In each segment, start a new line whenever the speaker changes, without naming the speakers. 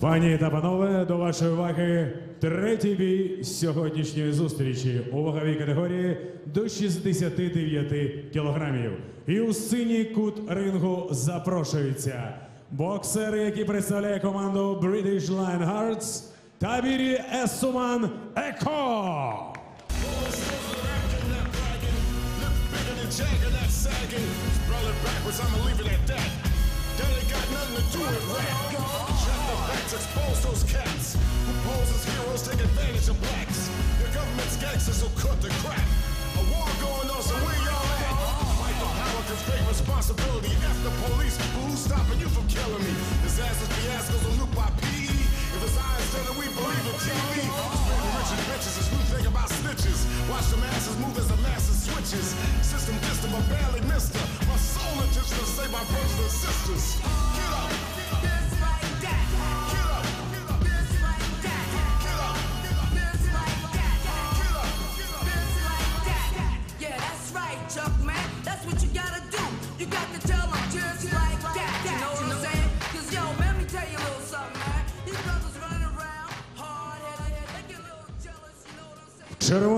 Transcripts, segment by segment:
Пані та панове, до вашої уваги третій бій сьогоднішньої зустрічі у ваговій категорії до 69 кілограмів. І у синій кут рингу запрошується боксер, який представляє команду British Lionhearts Табірі Есуман Еко.
Rap. Facts, expose those cats who pose as heroes, take advantage of blacks. Your government's gangsters will cut the crap. A war going on, so where y'all at? Fight for power, cause great responsibility. F the police, but who's stopping you from killing me? Disasters, fiascos, or loop by PE. If it's I instead of we believe in TV. Spitting rich and bitches as we think about snitches. Watch the masses move as the masses switches. System distant, but barely missed her. My soul intention to save my brothers and sisters.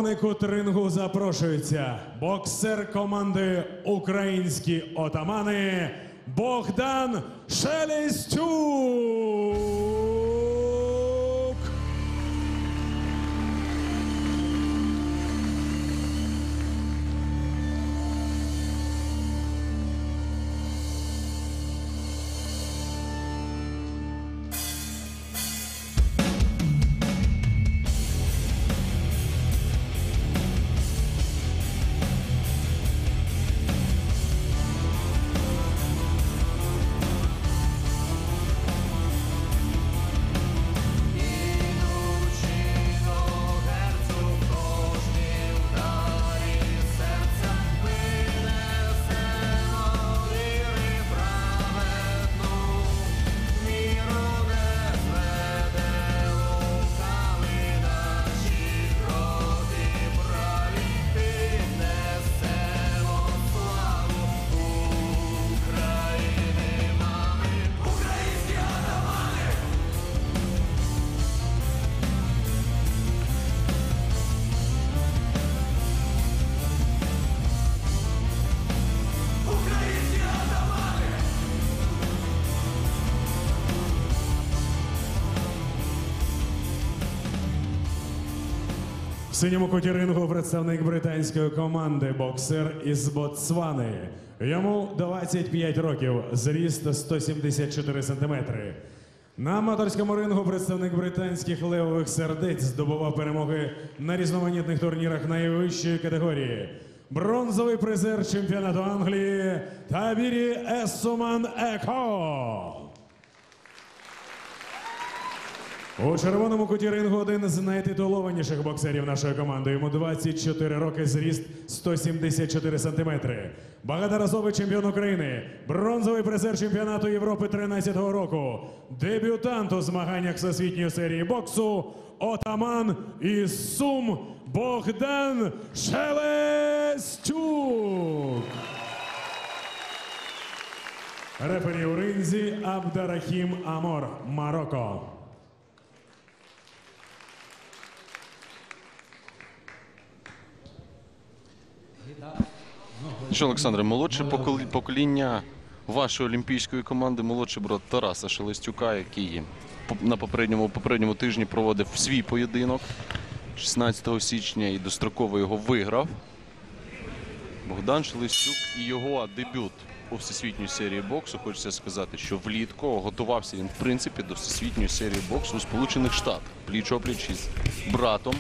Червоний кут запрошується боксер команди Українські отамани Богдан Шелестюк. Синьому куті рингу представник британської команди, боксер із Ботсвани. Йому 25 років, зріст 174 сантиметри. На аматорському рингу представник британських левових сердець здобував перемоги на різноманітних турнірах найвищої категорії. Бронзовий призер чемпіонату Англії Табірі Есуман Еко. У червоному куті рингу один з найтитулованіших боксерів нашої команди. Йому 24 роки, зріст 174 сантиметри. Багаторазовий чемпіон України, бронзовий призер чемпіонату Європи 13-го року, дебютант у змаганнях всесвітньої серії боксу, отаман із Сум Богдан Шелестюк. Рефері у ринзі Абдарахім Амор, Марокко.
Що, Олександре, молодше покоління вашої олімпійської команди, молодший брат Тараса Шелестюка, який на попередньому, попередньому тижні проводив свій поєдинок 16 січня і достроково його виграв. Богдан Шелестюк і його дебют у всесвітній серії боксу. Хочеться сказати, що влітку готувався він в принципі до всесвітньої серії боксу у Сполучених Штатах. Пліч опліч із братом.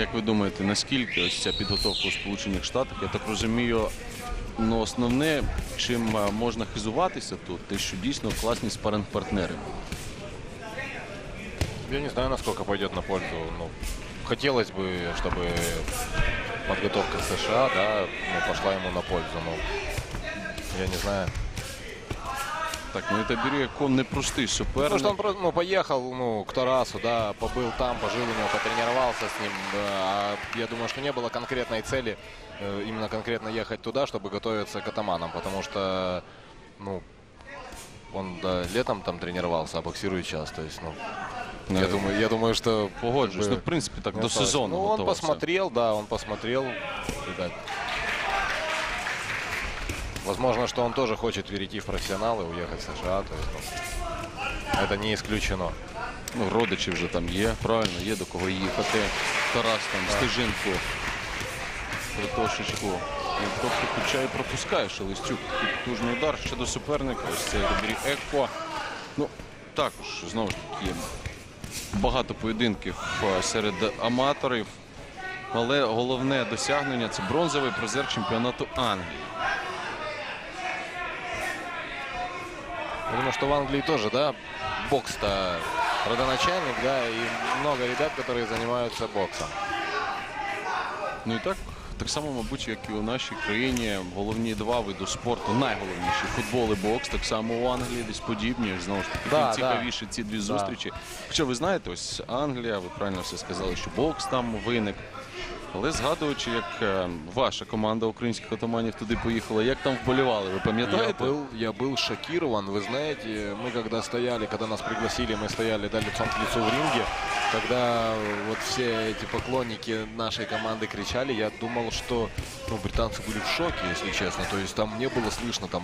Як ви думаєте, наскільки ось ця підготовка у Сполучених Штатах? Я так розумію, ну основне, чим е, можна хизуватися тут, те, що дійсно класні спаринг-партнери.
Я не знаю, насколько пойдет на пользу. Ну, хотелось бы, чтобы подготовка США, да, ну, пошла ему на пользу. Но я не знаю.
Так, ну і Табірєко непростий суперник.
Потому что он просто, ну, поехал, ну, к Тарасу, да, побыл там, пожил у него, потренировался с ним. да, а я думаю, что не было конкретной цели э, именно конкретно ехать туда, чтобы готовиться к атаманам, потому что, ну, он да, летом там тренировался, а боксирует сейчас. То есть, ну,
Ну,
я, думаю, я думаю, что...
Погоджуюсь.
как
Ну,
бы,
в принципі, так
не
до
осталось.
сезону
Ну, он
готувався.
посмотрел, да, он посмотрел. видать. Возможно, что он тоже хочет перейти в профессионалы, уехать в США. То есть, ну, это не исключено.
Ну, родичі вже там є, правильно, є до кого їхати. Тарас там, стежинку, Картошечку. І, Тобто, і пропускає Шелестюк. Потужний удар ще до суперника. Ось це Рибрі Екко. Ну, також, знову ж таки, багато поєдинків е, серед аматорів. Але головне досягнення це бронзовий призер чемпіонату Англії.
Я думаю, что в Англии тоже, да, бокс-то родоначальник, да, и много ребят, которые занимаются боксом.
Ну і так, так само, мабуть, як і у нашій країні, головні два види спорту, найголовніші футбол і бокс, так само у Англії десь подібні. Знову ж таки,
Да,
тим цікавіше ці дві зустрічі. Хоча ви знаєте, ось Англія, ви правильно все сказали, що бокс там виник. Але згадуючи, як е, ваша команда українських отаманів туди поїхала, як там вболівали, ви
Я
пам'ятаєте?
был, я был шокирован. Вы знаете, мы когда стояли, когда нас пригласили, мы стояли да, лицом к лицу в ринге. Когда вот все эти поклонники нашей команды кричали, я думал, что ну, британцы были в шоке, если честно. То есть там не было слышно там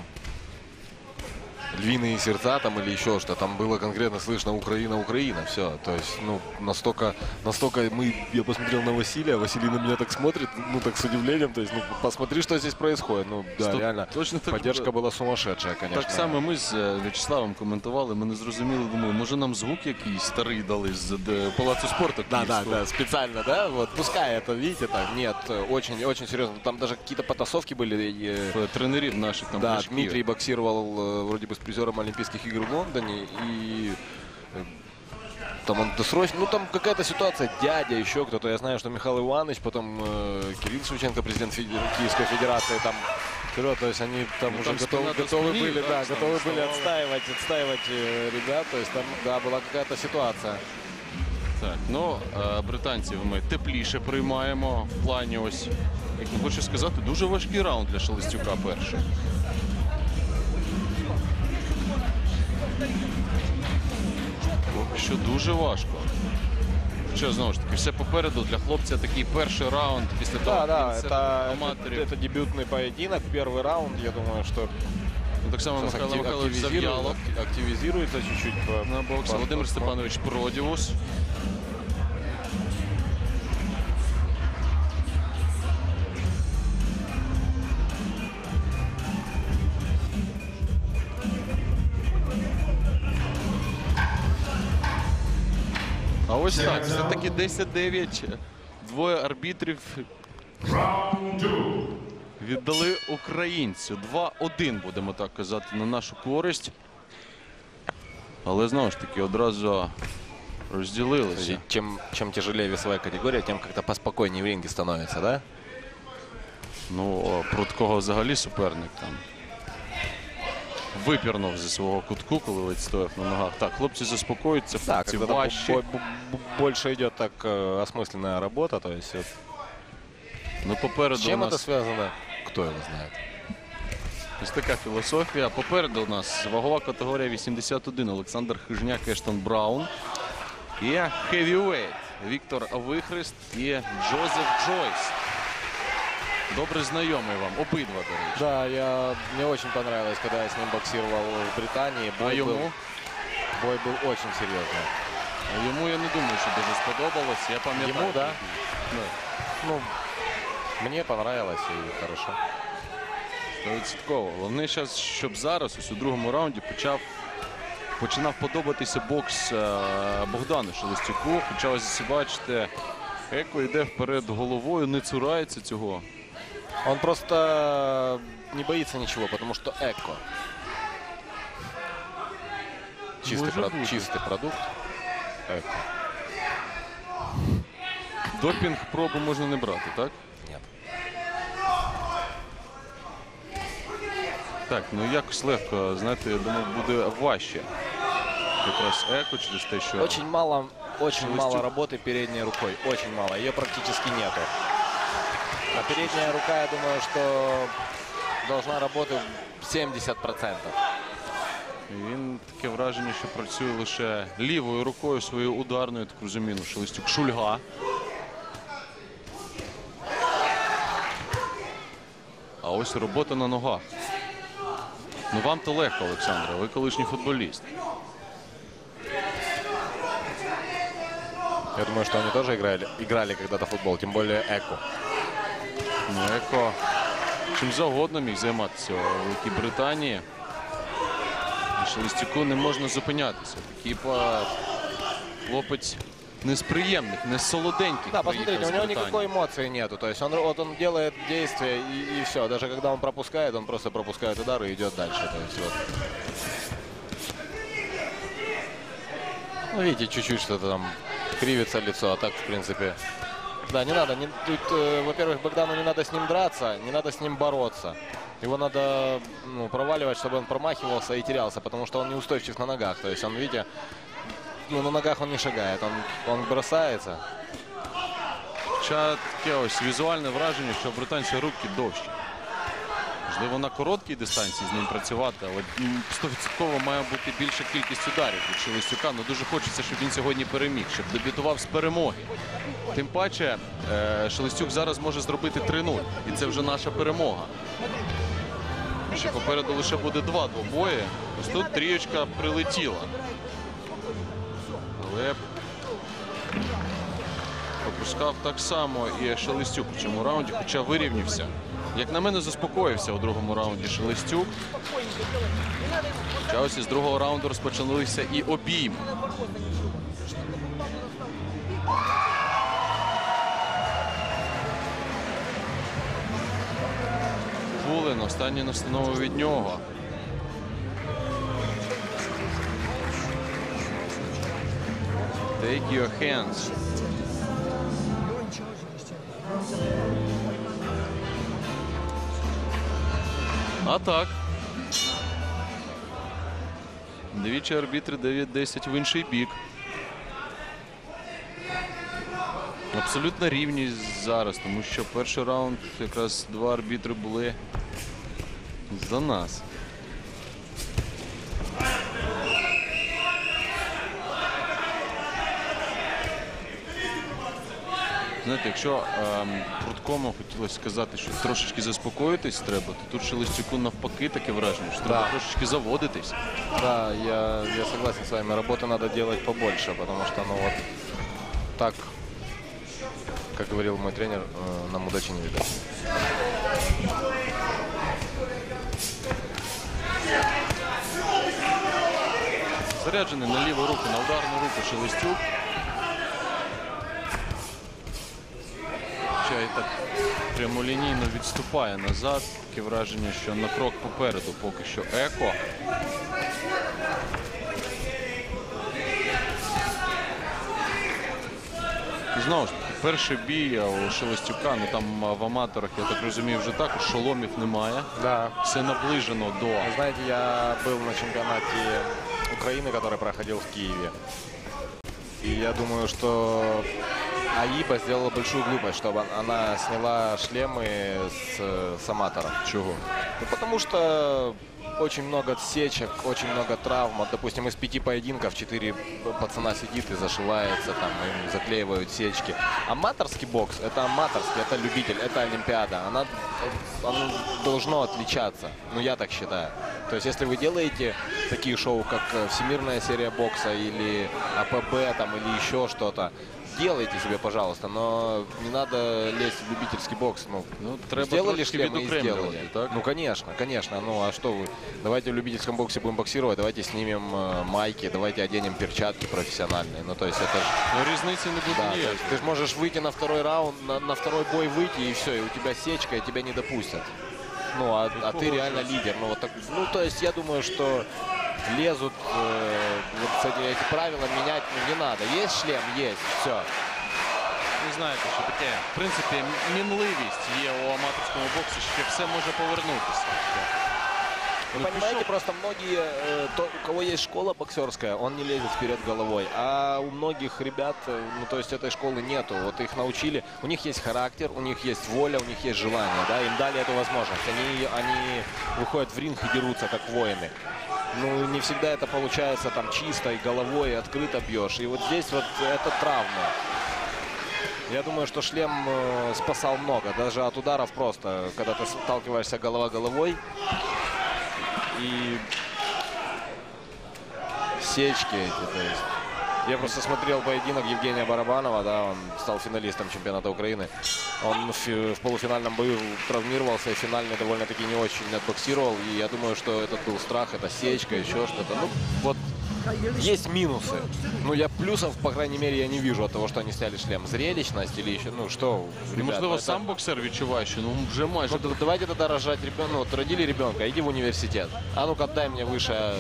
львиные сердца там или еще что. Там было конкретно слышно Украина, Украина. Все. То есть, ну, настолько, настолько мы, я посмотрел на Василия, Василий на меня так смотрит, ну, так с удивлением. То есть, ну, посмотри, что здесь происходит. Ну, да,
Стоп,
реально.
точно так
Поддержка
было.
была сумасшедшая, конечно.
Так само ми з е, В'ячеславом коментували, ми не зрозуміли, думаю, може нам звук якийсь старий дали з е, Палацу спорту
Да, да,
Київського?
да, специально, да, вот, пускай это, видите, так, нет, э, очень, очень серьезно, там даже какие-то потасовки были, э,
Е, Тренерів наших там
да,
Пляшків.
Дмитрий боксировал э, вроде бы с призером Олимпийских игр в Лондоне, и э, там он досрочно, ну там какая-то ситуация, дядя, еще кто-то, я знаю, что Михаил Иванович, потом э, Кирилл Шевченко, президент Федер- Киевской Федерации, там, вперед, то есть они там
Ну,
уже
там
готовы,
спина до
готовы
спины,
были,
да,
да,
там
готовы были
вставали.
отстаивать, отстаивать э, ребят, то есть там, да, была какая-то ситуация.
Так, ну е, британців ми тепліше приймаємо в плані ось, як не хочу сказати, дуже важкий раунд для Шелестюка перший. Поки що дуже важко. Що знову ж таки, все попереду для хлопця такий перший раунд після того,
Да, да,
як він серед
это,
аматорів.
это, это дебютный поединок, первый раунд, я думаю, что
Ну, так само
сейчас
Михайло
актив-
Михайлович
активизирует-
Зав'ялов
акти- активизируется чуть-чуть. по-
на бокс.
по-
Володимир
по-
Степанович Продівус. А ось так, все-таки 10-9. Двоє арбітрів віддали українцю. 2-1, будемо так казати, на нашу користь. Але знову ж таки одразу розділилися.
Чем, чем тяжелее весовая категория, тем как-то поспокойнее в ринге становится, да?
Ну, а проти кого взагалі суперник там випірнув зі свого кутку, коли ледь стояв на ногах. Так, хлопці заспокоюються,
Да,
хлопці
когда
важчі.
бо- бо- бо- больше идет так э, осмысленная работа, то есть вот
Ну,
с
попереду у
чем это
нас
связано, кто его знает.
ось така філософія. Попереду у нас вагова категорія 81. Олександр Хижняк, Ештон Браун. І хевівейт Віктор Вихрист і Джозеф Джойс. Добре знайомий вам, обидва, до речі.
Да, я, мне очень понравилось, когда я с ним боксировал в Британии.
А
Бой, был,
йому?
бой был очень серьезный.
Йому я не думаю, що дуже сподобалось. Я пам'ятаю.
Йому, да?
Ну,
Ну, мне понравилось и хорошо.
Стовідсотково. Головне зараз, щоб зараз, ось у другому раунді, почав починав подобатися бокс е, Богдану Шелестюку. Хоча ось бачите, Еко йде вперед головою, не цурається цього.
Он просто не боится ничего, потому что эко. Чистый, про-
быть.
чистый продукт. Эко.
Допінг пробу можна не брати, так?
Нет.
Так, ну якось легко, знаєте, я думав, буде важче. Якраз еко через те, що
Очень мало, очень мало работы передней рукой. Очень мало. Ее практически нету. А передняя рука, я думаю, что должна работать 70%.
Він таке враження, що працює лише лівою рукою своєю ударною, так розумію, ну, Шелестюк Шульга. А ось робота на ногах. Ну вам то легко, Олександре, ви колишній футболіст.
Я думаю, что они тоже играли, играли когда-то в футбол, тем более Эко.
Ну, Еко чим завгодно міг займатися у Великій Британії. Шелестюку не можна зупинятися. Такий хлопець не з приємних, не з солоденьких.
Да, посмотрите, у него никакой эмоции нету. То есть он, вот он делает действия и, все. Даже когда он пропускает, он просто пропускает удар и идет дальше. То есть вот. Ну, видите, чуть-чуть что-то там кривится лицо, а так, в принципе... Да, не надо. Не, э, во-первых, Богдану не надо с ним драться, не надо с ним бороться. Его надо ну, проваливать, чтобы он промахивался и терялся, потому что он неустойчив на ногах. То есть он, видите, ну, на ногах он не шагает, он, он бросается.
Хоча таке ось візуальне враження, що у британця руки довші. Можливо, на короткій дистанції з ним працювати, але м, 100% має бути більша кількість ударів від Шелестюка. Ну дуже хочеться, щоб він сьогодні переміг, щоб дебютував з перемоги. Тим паче, Шелестюк зараз може зробити 3-0. І це вже наша перемога. Ще попереду лише буде два двобої. Ось тут трієчка прилетіла. Але Пропускав так само і Шелестюк у цьому раунді, хоча вирівнявся. Як на мене, заспокоївся у другому раунді Шелестюк. Хоча ось із другого раунду розпочалися і обійми. Вулин, останні настанови від нього. Take your hands. А так. Двічі арбітри 9-10 в інший бік. Абсолютно рівність зараз, тому що перший раунд якраз два арбітри були за нас. Знаєте, якщо ем, Прудкому хотілося сказати, що трошечки заспокоїтись треба, то тут Шелестюку навпаки таке враження, що треба
Да.
трошечки заводитись.
Да, я, я согласен с вами. Работы надо делать побольше, потому что, ну вот, так, как говорил мой тренер, э, нам удачи не видать.
Заряджений на ліву руку, на ударну руку Шелестюк. Хоча і так прямолінійно відступає назад. Таке враження, що на крок попереду поки що еко. І Знову ж таки, перший бій у Шелестюка, ну там а, в аматорах, я так розумію, вже також шоломів немає.
Да.
Все наближено до
Вы знаете, я был на чемпионате Украины, который проходил в Киеве. И я думаю, что Аиба сделала большую глупость, чтобы она сняла шлемы с, с аматоров.
чого.
Ну, потому что очень много отсечек, очень много травм. Вот, допустим, из пяти поединков четыре пацана сидит и зашивается, там, им заклеивают сечки. Аматорский бокс – это аматорский, это любитель, это Олимпиада. Она, оно должно отличаться. Ну, я так считаю. То есть, если вы делаете такие шоу, как э, Всемирная серия бокса или АПБ там, или еще что-то, делайте себе, пожалуйста, но не надо лезть в любительский бокс. Ну,
Ну, треба
сделали
трошки
шлемы и
відокремлювати,
сделали.
так?
Ну, конечно, конечно. Ну, а что вы? Давайте в любительском боксе будем боксировать, давайте снимем э, майки, давайте оденем перчатки профессиональные. Ну, то есть это ж...
Ну, різниці не буде
Да, то
ніякої.
есть ты же можешь выйти на второй раунд, на, на второй бой выйти, и все, и у тебя сечка, и тебя не допустят. Ну, а, а ты реально лидер. Ну, вот так, ну, то есть я думаю, что лезут э, вот, кстати, эти правила менять ну, не надо. Есть шлем? Есть. Все.
Ви знаєте, що таке, в принципі, мінливість є у аматорському боксі, що все може повернутися.
Вы
Ну,
понимаете,
пішов.
просто многие, э, то, у кого есть школа боксерская, он не лезет вперед головой. А у многих ребят, э, ну то есть этой школы нету. Вот их научили, у них есть характер, у них есть воля, у них есть желание, да, им дали эту возможность. Они, они выходят в ринг и дерутся как воины. ну, не всегда это получается там чисто и головой, и открыто бьешь. И вот здесь вот это травма. Я думаю, что шлем э, спасал много, даже от ударов просто, когда ты сталкиваешься голова головой. И сечки эти, то есть. Я просто смотрел поединок Евгения Барабанова, да, он стал финалистом чемпионата Украины. Он в, в полуфинальном бою травмировался и финальный довольно-таки не очень отбоксировал. И я думаю, что этот был страх, это сечка, еще что-то. Ну, вот есть минусы. Ну, я плюсов, по крайней мере, я не вижу от того, что они сняли шлем. Зрелищность или еще, ну, что, ребят,
Можливо,
это-
сам боксер відчуває, що ну вже майже
ну, д- давайте тогда рожать ребенка. Ну, вот родили ребенка, иди в университет. А ну-ка, дай мне выше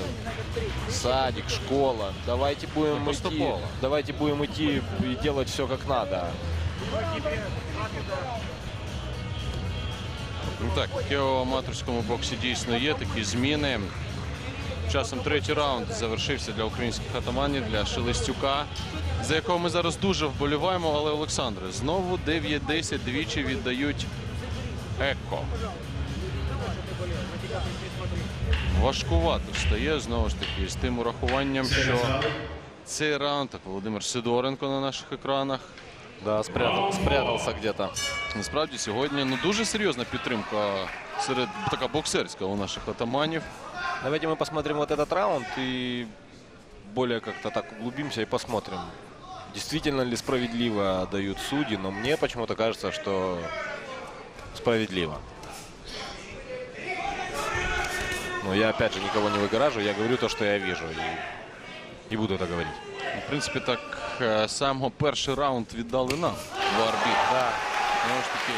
садик, школа. Давайте будем
Ну,
идти.
поступово.
Давайте будем идти и делать все как надо.
Ну так, таке у аматорському боксі дійсно є такі зміни. Часом третій раунд завершився для українських атаманів, для Шелестюка, за якого ми зараз дуже вболіваємо. Але Олександре, знову 9-10 двічі віддають Еко. Важкувато стає знову ж таки з тим урахуванням, що цей раунд, так Володимир Сидоренко на наших екранах.
Да, спрятал, спрятался где-то.
Насправді сьогодні ну дуже серйозна підтримка серед така боксерська у наших атаманів.
Давайте мы посмотрим вот этот раунд и более как-то так углубимся и посмотрим, действительно ли справедливо дают судьи. Но мне почему-то кажется, что справедливо. Но я опять же никого не выгораживаю, я говорю то, что я вижу. И, и буду это говорить.
В принципі, так е, само перший раунд віддали нам в арбіт.
Да.
Знову ж таки,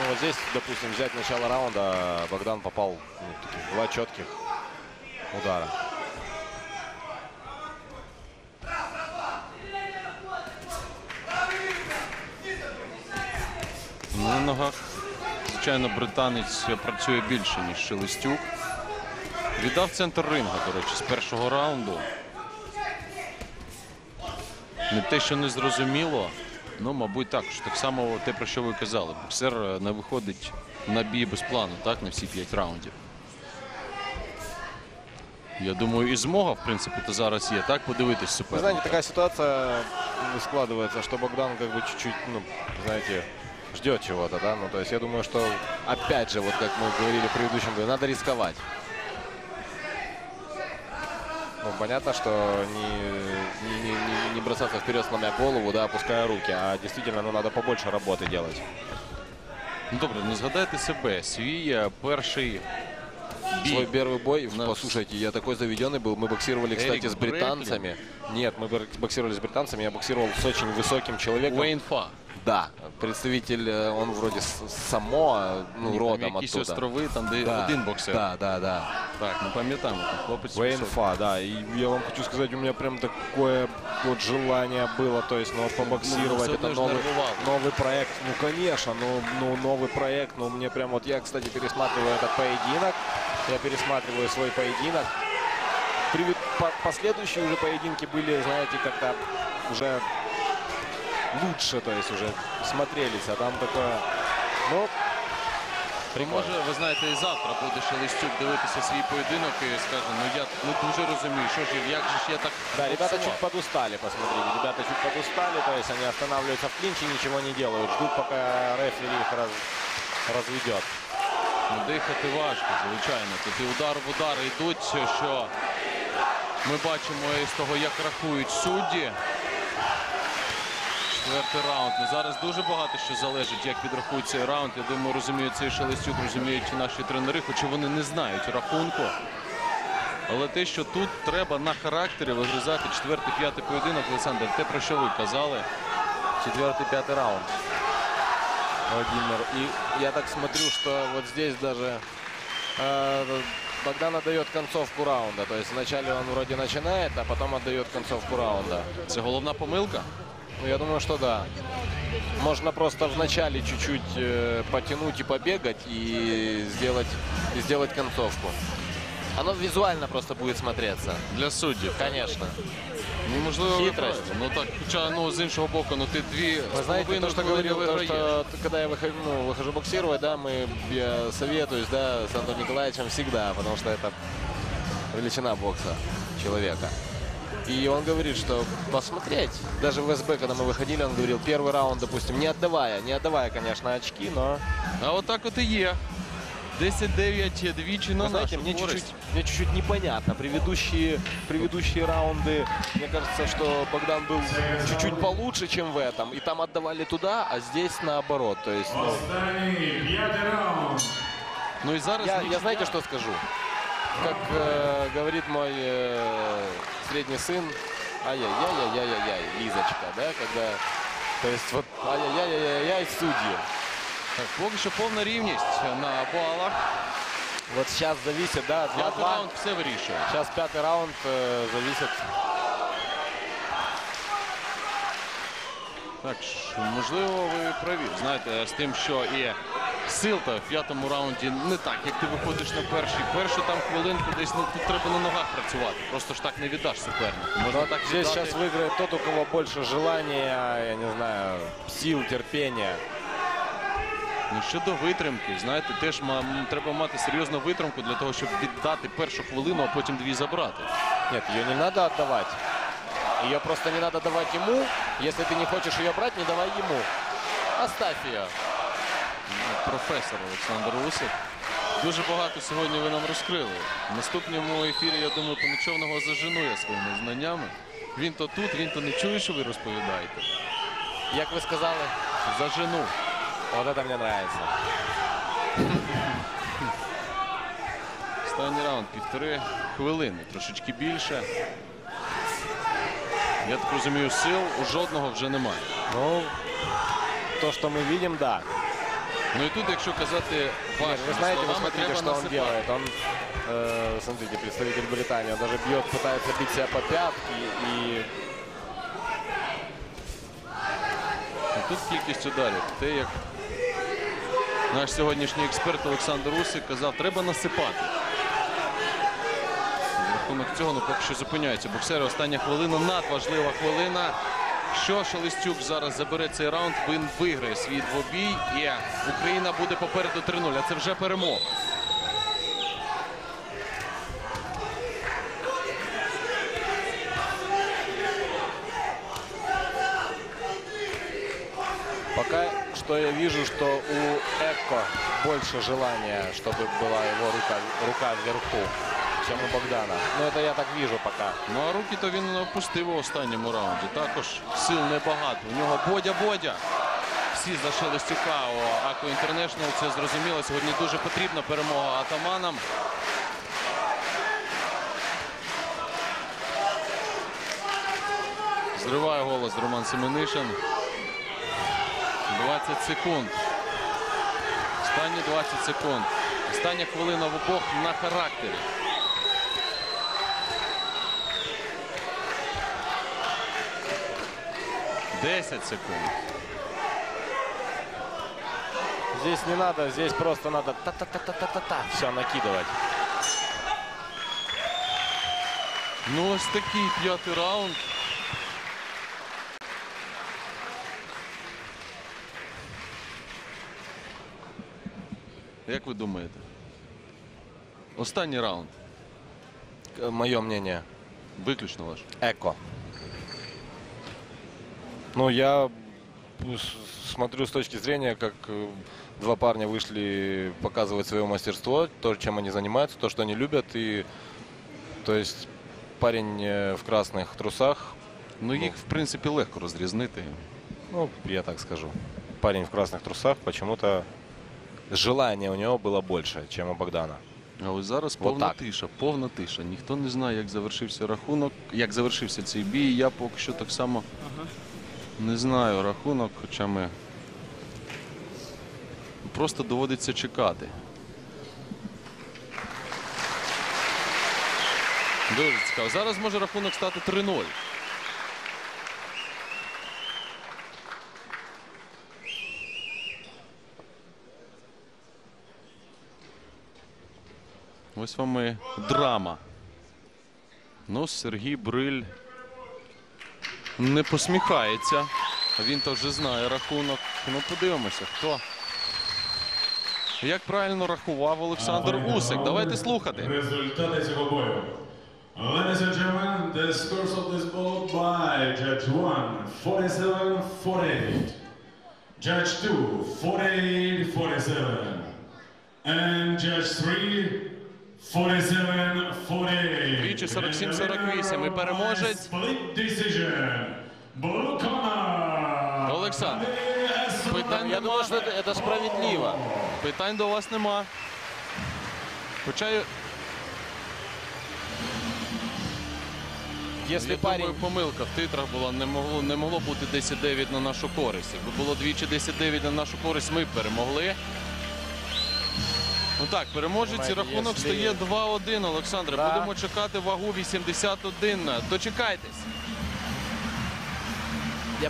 Ну вот здесь, допустим, взять начало раунда, Богдан попал ну, таких два четких удара.
на ногах. Звичайно, британець працює більше, ніж Шелестюк. Віддав центр ринга, до речі, з першого раунду. Не те, що не зрозуміло, ну, мабуть, також. Так само те, про що ви казали. Боксер е, не виходить на бій без плану, так, на всі п'ять раундів. Я думаю, і змога, в принципі, то зараз є, так, подивитись
Вы
суперника.
знаете, такая ситуация ну, складывается, что Богдан как бы чуть-чуть, ну, знаете, ждет чего-то, да? Ну, то есть я думаю, что, опять же, вот как мы говорили в предыдущем году, надо рисковать. Ну, понятно, что не, не, не- не- не бросаться вперед, сломя голову, да, опуская руки, а действительно, ну, надо побольше работы делать.
Ну, добре, ну згадайте себе, свій е, перший бій.
Свой первый бой,
На-
послушайте, я такой заведенный был. Мы боксировали, кстати,
Эрик
с британцами. Нет, мы бор- боксировали с британцами. Я боксировал с очень высоким человеком.
Уейн Фа.
Да, представитель, э, он вроде с с Самоа, ну,
Ні, там
родом
якісь
оттуда.
острови, там де
Да,
один боксер.
Да, да, да.
Так, ми пам'ятаємо, там хлопець.
Уэйн
високий.
Фа, да. И я вам хочу сказать, у меня прям такое вот желание было, то есть, ну, вот побоксировать.
Ну,
Это
всё
новый,
нервовало.
новый проект. Ну, конечно, ну, ну, новый проект. Ну, мне прям вот, я, кстати, пересматриваю этот поединок. Я пересматриваю свой поединок. При- по- последующие уже поединки были, знаете, как-то уже лучше, то есть уже смотрелись, а там такое, ну, прикольно.
Може, ви знаєте, і завтра буде Шелестюк дивитися свій поєдинок і скаже, ну я не дуже розумію, що ж як же ж я так
Да, ребята чуть подустали, посмотрите. Ребята чуть подустали, то есть они останавливаются в клинче, ничего не делают. Ждут, пока рефери их раз, разведет.
Ну, дихати важко, звичайно. Тут і удар в удар йдуть, що ми бачимо із того, як рахують судді. Четвертий раунд. Ну, зараз дуже багато що залежить, як підрахують цей раунд. Я думаю, розуміють цей Шелестюк, розуміють і наші тренери, хоча вони не знають рахунку. Але те, що тут треба на характері вигризати четвертий, п'ятий поєдинок, Олександр, те, про що ви казали.
Четвертый, пятый раунд. Владимир. И я так смотрю, что вот здесь даже э, Богдан отдает концовку раунда. То есть вначале он вроде начинает, а потом отдает концовку раунда.
Це головна помилка.
Ну, я думаю, что да. Можно просто в начале чуть-чуть э, потянуть и побегать, и сделать, и сделать концовку. Оно визуально просто будет смотреться.
Для суддів.
Конечно.
Ну, можливо, ви
Хитрость.
праві. Ну так, хоча ну з іншого боку, ну ти дві
Вы знаете,
половиною
то, что
хвилини
говорил, то,
виграєш.
что т- когда я выхожу, ну, выхожу боксировать, да, мы, я советуюсь, да, с Антоном Николаевичем всегда, потому что это величина бокса человека. И он говорит, что посмотреть, даже в СБ, когда мы выходили, он говорил, первый раунд, допустим, не отдавая, не отдавая, конечно, очки, но,
А отак от і є. 10-9 двічі на
вы знаете,
нашу
мне
користь.
чуть-чуть, мне чуть-чуть непонятно. Предыдущие, предыдущие раунды, мне кажется, что Богдан был чуть-чуть получше, чем в этом. И там отдавали туда, а здесь наоборот. То есть, ну,
Останній п'ятий раунд.
Ну і зараз
Я,
ніч-
я знаете, что скажу? Как э, говорит мой э, средний сын, ай-яй-яй-яй-яй-яй, Лизочка, да, когда, то есть вот ай-яй-яй-яй-яй, судьи.
Так, поки що повна рівність на балах.
Вот сейчас зависит, да, 2-2.
П'ятий раунд все вирішує.
Сейчас пятый раунд э, зависит.
Так, ж, можливо, ви праві. Знаєте, з тим, що і сил-то в п'ятому раунді не так, як ти виходиш на перший. Першу там хвилинку десь ну, тут треба на ногах працювати. Просто ж так не віддаш супернику. Можна
Но
так
здесь
віддати.
сейчас выиграет тот, у кого больше желания, я не знаю, сил, терпения.
Ну, щодо витримки, знаєте, теж ма- м, треба мати серйозну витримку для того, щоб віддати першу хвилину, а потім дві забрати.
Нет, ее не надо отдавать. Ее просто не надо давать ему. Если ты не хочешь ее брать, не давай ему. Оставь ее.
Професор Олександр Усик. Дуже багато сьогодні ви нам розкрили. В наступному ефірі, я думаю, Поничовного зажену я своїми знаннями. Він то тут, він то не чує, що ви розповідаєте.
Як ви сказали?
Зажену.
Вот это мне нравится.
Останній раунд півтори хвилини, трошечки більше. Я так розумію, сил у жодного вже немає.
Ну, то, что мы видим, да.
Ну і тут, якщо казати
Нет,
вашими
вы знаете, вы
словами,
смотрите,
треба
что он
насипати.
делает. Он, э, смотрите, представитель Британии, он даже бьет, пытается бить себя по пятке. И
І Тут кількість ударів. Те, як наш сьогоднішній експерт Олександр Усик казав, треба насипати. За рахунок цього ну, поки що зупиняється боксери. Остання хвилина, надважлива хвилина. Що Шелестюк зараз забере цей раунд, він виграє свій двобій. І Україна буде попереду 3-0. А це вже перемога.
пока что я вижу, что у Эко больше желания, чтобы была его рука, рука вверху, чем у Богдана. Но это я так вижу пока.
Ну а руки то він опустив у останньому раунді. Також сил небагато. У нього Бодя-Бодя. Всі за Шелестюка у Ако Інтернешнл. Це зрозуміло. Сьогодні дуже потрібна перемога атаманам. Зриває голос Роман Семенишин. 20 секунд. Останні 20 секунд. Остання хвилина в обох на характері. Десять секунд.
Здесь не надо, здесь просто надо та-та-та-та-та-та, все накидывать.
Ну, ось такий п'ятий раунд. Як ви думаєте? Останній раунд.
Мое мнение.
Виключно ваш.
Эко. Ну, я с- смотрю с точки зрения, как э, два парня вышли показывать свое мастерство, то, чем они занимаются, то, что они любят. И, то есть, парень э, в красных трусах,
Ну, їх, в принципі, легко розрізнити.
ну, я так скажу, парень в красных трусах, почему-то желание у него было больше, чем у Богдана.
А ось зараз
Вот
повна
так.
тиша, повна тиша. Ніхто не знає, як завершився рахунок, як завершився цей бій. Я поки що так само Не знаю рахунок, хоча ми просто доводиться чекати. Дуже цікаво. Зараз може рахунок стати 3-0. Ось вам і драма. Ну, Сергій Бриль не посміхається. Він то вже знає рахунок. Ну, подивимося, хто Як правильно рахував Олександр Усик? Давайте слухати.
Результати цього бою. Ladies and gentlemen, the scores of this bout by Judge 1, 47-48. Judge 2, 48-47. And Judge 3, 47-48.
Двічі 47-48. І переможець? Олександр, питань
Я думаю, это, это справедливо.
Питань до вас нема. Хоча я
Если парень...
думаю, помилка в титрах була, не могло, не могло бути 10-9 на нашу користь. Якби було двічі 10-9 на нашу користь, ми б перемогли. Ну так, переможець і рахунок стає 2-1, Олександре.
Да.
Будемо чекати вагу 81. Дочекайтесь. Я